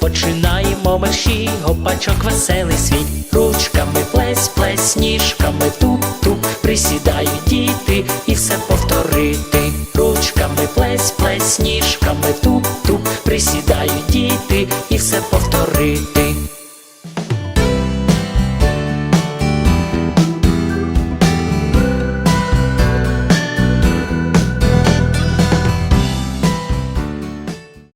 починаємо мерші, гопачок веселий світ. Ручками плесь, плесь, ніжками туп-туп присідають діти і все повторити. Ручками плесь, плесь, ніжками туп-туп присідають діти і все повторити.